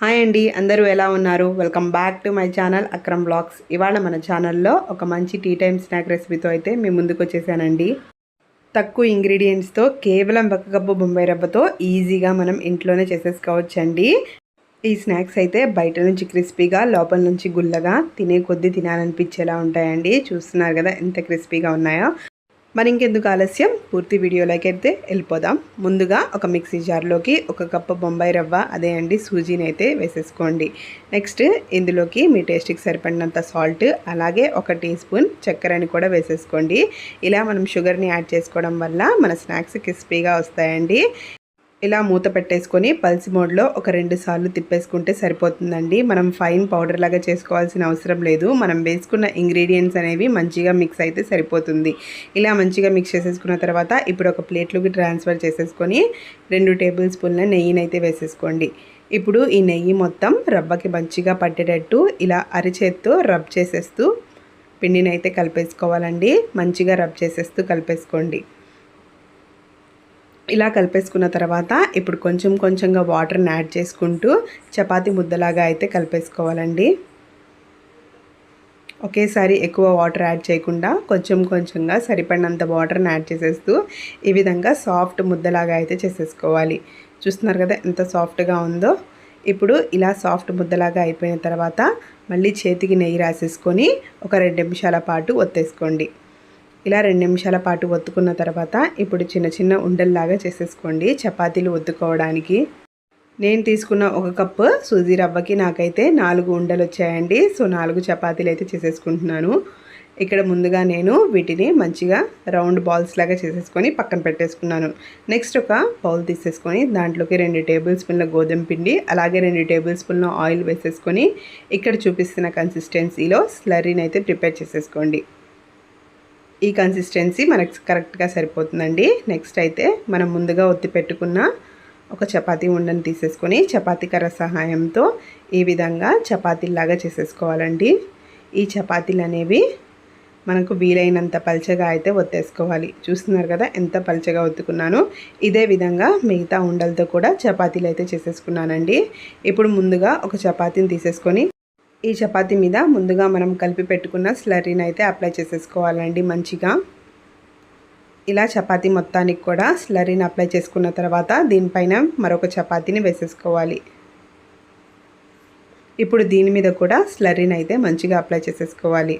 Hi అండి అందరూ ఎలా ఉన్నారు? Welcome back to my channel Akram vlogs ఇవాళ మన ఛానల్లో ఒక మంచి టీ టైమ్ స్నాక్ రెసిపీతో అయితే మేము ముందుకు వచ్చేసానండి. తక్కువ ఇంగ్రీడియంట్స్తో కేవలం ఒక కప్పు బొంబాయి రవ్వతో ఈజీగా మనం ఇంట్లోనే చేసేసుకోవచ్చండి. ఈ స్నాక్స్ అయితే బయట నుంచి క్రిస్పీగా లోపల నుంచి గుల్లగా తినే కొద్దీ తినాలనిపించేలా ఉంటాయండి. చూస్తున్నారు కదా ఎంత క్రిస్పీగా ఉన్నాయో. మరి ఇంకెందుకు ఆలస్యం? పూర్తి వీడియోలోకి అయితే వెళ్ళిపోదాం. ముందుగా ఒక మిక్సీ జార్లోకి ఒక కప్పు బొంబాయి రవ్వ అదే అండి సూజీని అయితే వేసేసుకోండి. నెక్స్ట్ ఇందులోకి మీ టేస్ట్కి సరిపడినంత సాల్ట్ అలాగే ఒక టీ స్పూన్ చక్కెరని కూడా వేసేసుకోండి. ఇలా మనం షుగర్ని యాడ్ చేసుకోవడం వల్ల మన స్నాక్స్ క్రిస్పీగా వస్తాయండి. ఇలా మూత పెట్టేసుకొని పల్స్ మోడ్లో ఒక రెండు సార్లు తిప్పేసుకుంటే సరిపోతుందండి. మనం ఫైన్ పౌడర్ లాగా చేసుకోవాల్సిన అవసరం లేదు. మనం వేసుకున్న ఇంగ్రీడియంట్స్ అనేవి మంచిగా మిక్స్ అయితే సరిపోతుంది. ఇలా మంచిగా మిక్స్ చేసేసుకున్న తర్వాత ఇప్పుడు ఒక ప్లేట్లోకి ట్రాన్స్ఫర్ చేసేసుకొని రెండు టేబుల్ స్పూన్ల నెయ్యిని అయితే వేసేసుకోండి. ఇప్పుడు ఈ నెయ్యి మొత్తం రవ్వకి మంచిగా పట్టేటట్టు ఇలా అరిచేత్తో రబ్ చేసేస్తూ పిండిని అయితే కలిపేసుకోవాలండి. మంచిగా రబ్ చేసేస్తూ కలిపేసుకోండి. ఇలా కలిపేసుకున్న తర్వాత ఇప్పుడు కొంచెం కొంచెంగా వాటర్ని యాడ్ చేసుకుంటూ చపాతీ ముద్దలాగా అయితే కలిపేసుకోవాలండి. ఒకేసారి ఎక్కువ వాటర్ యాడ్ చేయకుండా కొంచెం కొంచెంగా సరిపడినంత వాటర్ని యాడ్ చేసేస్తూ ఈ విధంగా సాఫ్ట్ ముద్దలాగా అయితే చేసేసుకోవాలి. చూస్తున్నారు కదా ఎంత సాఫ్ట్గా ఉందో? ఇప్పుడు ఇలా సాఫ్ట్ ముద్దలాగా అయిపోయిన తర్వాత మళ్ళీ చేతికి నెయ్యి రాసేసుకొని ఒక రెండు నిమిషాల పాటు ఒత్తేసుకోండి. ఇలా రెండు నిమిషాల పాటు ఒత్తుకున్న తర్వాత ఇప్పుడు చిన్న చిన్న ఉండల్లాగా చేసేసుకోండి. చపాతీలు ఒత్తుకోవడానికి. నేను తీసుకున్న ఒక కప్పు సూజీ రవ్వకి నాకైతే నాలుగు ఉండలు వచ్చాయండి. సో నాలుగు చపాతీలు అయితే చేసేసుకుంటున్నాను. ఇక్కడ ముందుగా నేను వీటిని మంచిగా రౌండ్ బాల్స్ లాగా చేసేసుకొని పక్కన పెట్టేసుకున్నాను. నెక్స్ట్ ఒక బౌల్ తీసేసుకొని దాంట్లోకి రెండు టేబుల్ స్పూన్ల గోధుమ పిండి అలాగే రెండు టేబుల్ స్పూన్ల ఆయిల్ వేసేసుకొని ఇక్కడ చూపిస్తున్న కన్సిస్టెన్సీలో స్లరీని అయితే ప్రిపేర్ చేసేసుకోండి. ఈ కన్సిస్టెన్సీ మనకు కరెక్ట్గా సరిపోతుందండి. నెక్స్ట్ అయితే మనం ముందుగా ఒత్తి పెట్టుకున్న ఒక చపాతీ ఉండని తీసేసుకొని చపాతీ కర్ర సహాయంతో ఈ విధంగా చపాతీలాగా చేసేసుకోవాలండి. ఈ చపాతీలు అనేవి మనకు వీలైనంత పల్చగా అయితే ఒత్తేసుకోవాలి. చూస్తున్నారు కదా ఎంత పల్చగా ఒత్తుకున్నాను. ఇదే విధంగా మిగతా ఉండలతో కూడా చపాతీలు అయితే చేసేసుకున్నానండి. ఇప్పుడు ముందుగా ఒక చపాతీని తీసేసుకొని ఈ చపాతి మీద ముందుగా మనం కలిపి పెట్టుకున్న స్లరీని అయితే అప్లై చేసేసుకోవాలండి మంచిగా. ఇలా చపాతీ మొత్తానికి కూడా స్లరీని అప్లై చేసుకున్న తర్వాత దీనిపైన మరొక చపాతీని వేసేసుకోవాలి. ఇప్పుడు దీని మీద కూడా స్లరీని అయితే మంచిగా అప్లై చేసేసుకోవాలి.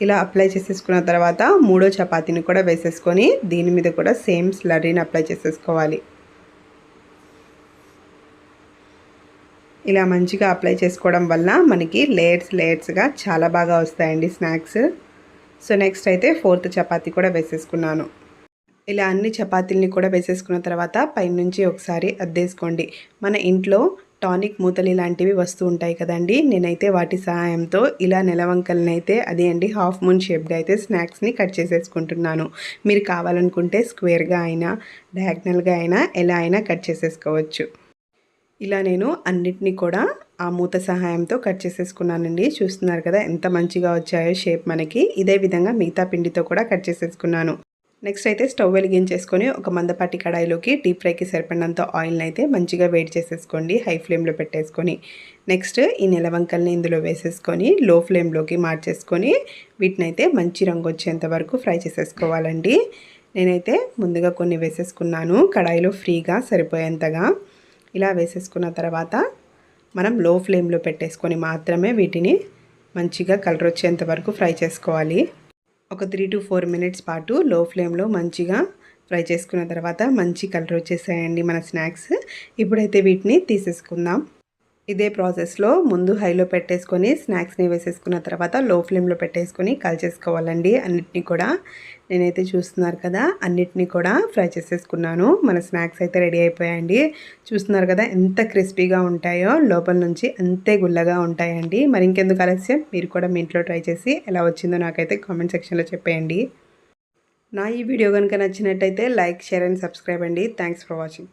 ఇలా అప్లై చేసేసుకున్న తర్వాత మూడో చపాతీని కూడా వేసేసుకొని దీని మీద కూడా సేమ్ స్లరీని అప్లై చేసేసుకోవాలి. ఇలా మంచిగా అప్లై చేసుకోవడం వల్ల మనకి లేయర్స్ లేయర్స్గా చాలా బాగా వస్తాయండి స్నాక్స్ సో నెక్స్ట్ అయితే ఫోర్త్ చపాతీ కూడా వేసేసుకున్నాను. ఇలా అన్ని చపాతీలని కూడా వేసేసుకున్న తర్వాత పైనుంచి ఒకసారి అద్దేసుకోండి. మన ఇంట్లో టానిక్ మూతలు ఇలాంటివి వస్తూ ఉంటాయి కదండి నేనైతే వాటి సహాయంతో ఇలా నెలవంకలనైతే అదే అండి హాఫ్ మూన్ షేప్గా అయితే స్నాక్స్ని కట్ చేసేసుకుంటున్నాను. మీరు కావాలనుకుంటే స్క్వేర్గా అయినా డయాగ్నల్గా అయినా ఎలా అయినా కట్ చేసేసుకోవచ్చు. ఇలా నేను అన్నిటినీ కూడా ఆ మూత సహాయంతో కట్ చేసేసుకున్నానండి. చూస్తున్నారు కదా ఎంత మంచిగా వచ్చాయో షేప్ మనకి. ఇదే విధంగా మిగతా పిండితో కూడా కట్ చేసేసుకున్నాను. నెక్స్ట్ అయితే స్టవ్ వెలిగించేసుకొని ఒక మందపాటి కడాయిలోకి డీప్ ఫ్రైకి సరిపడినంత ఆయిల్ని అయితే మంచిగా వేడి చేసేసుకోండి హై ఫ్లేమ్లో పెట్టేసుకొని. నెక్స్ట్ ఈ నెలవంకల్ని ఇందులో వేసేసుకొని లో ఫ్లేమ్లోకి మార్చేసుకొని వీటిని అయితే మంచి రంగు వచ్చేంత వరకు ఫ్రై చేసేసుకోవాలండి. నేనైతే ముందుగా కొన్ని వేసేసుకున్నాను. కడాయిలో ఫ్రీగా సరిపోయేంతగా. ఇలా వేసేసుకున్న తర్వాత మనం లో ఫ్లేమ్లో పెట్టేసుకొని మాత్రమే వీటిని మంచిగా కలర్ వచ్చేంత వరకు ఫ్రై చేసుకోవాలి. ఒక త్రీ టు ఫోర్ మినిట్స్ పాటు లో ఫ్లేమ్లో మంచిగా ఫ్రై చేసుకున్న తర్వాత మంచి కలర్ వచ్చేసాయండి మన స్నాక్స్ ఇప్పుడైతే వీటిని తీసేసుకుందాం. ఇదే ప్రాసెస్లో ముందు హైలో పెట్టేసుకొని స్నాక్స్ని వేసేసుకున్న తర్వాత లో ఫ్లేమ్లో పెట్టేసుకొని కాల్చేసుకోవాలండి అన్నిటినీ కూడా. నేనైతే చూస్తున్నారు కదా అన్నిటినీ కూడా ఫ్రై చేసేసుకున్నాను. మన స్నాక్స్ అయితే రెడీ అయిపోయాయండి. చూస్తున్నారు కదా ఎంత క్రిస్పీగా ఉంటాయో లోపల నుంచి అంతే గుల్లగా ఉంటాయండి. మరి ఇంకెందుకు ఆలస్యం? మీరు కూడా మీ ఇంట్లో ట్రై చేసి ఎలా వచ్చిందో నాకైతే కామెంట్ సెక్షన్లో చెప్పేయండి. నా ఈ వీడియో కనుక నచ్చినట్టయితే లైక్ షేర్ అండ్ సబ్స్క్రైబ్ అండి. Thanks for watching.